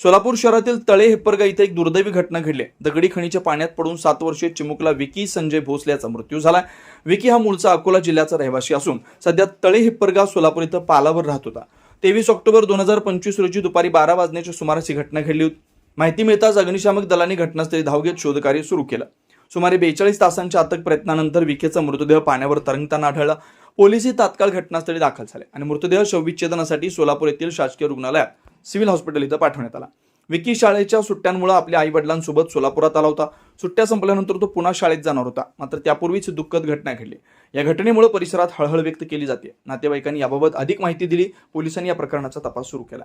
सोलापूर शहरातील तळे हेप्परगा इथे एक दुर्दैवी घटना घडली. दगडी खणीच्या पाण्यात पडून सात वर्षीय चिमुकला विकी संजय भोसल्याचा मृत्यू झाला. विकी हा मूळचा अकोला जिल्ह्याचा रहिवासी असून सध्या तळे हिप्परगा सोलापूर इथं पालावर राहत होता. तेवीस ऑक्टोबर दोन हजार पंचवीस रोजी दुपारी बारा वाजण्याच्या सुमारास ही घटना घडली होती. माहिती मिळताच अग्निशामक दलाने घटनास्थळी धाव घेत शोधकार्य सुरू केलं. सुमारे बेचाळीस तासांच्या अथक प्रयत्नानंतर विखेचा मृतदेह पाण्यावर तरंगताना आढळला. पोलिसही तात्काळ घटनास्थळी दाखल झाले आणि मृतदेह शवविच्छेदनासाठी सोलापूर येथील शासकीय रुग्णालयात सिव्हिल हॉस्पिटल इथं पाठवण्यात आला. विकी शाळेच्या सुट्ट्यांमुळे आपल्या आई वडिलांसोबत सोलापुरात आला होता. सुट्ट्या संपल्यानंतर तो पुन्हा शाळेत जाणार होता. मात्र त्यापूर्वीच दुःखद घटना घडली. या घटनेमुळे परिसरात हळहळ व्यक्त केली जाते. नातेवाईकांनी याबाबत अधिक माहिती दिली. पोलिसांनी या प्रकरणाचा तपास सुरू केला.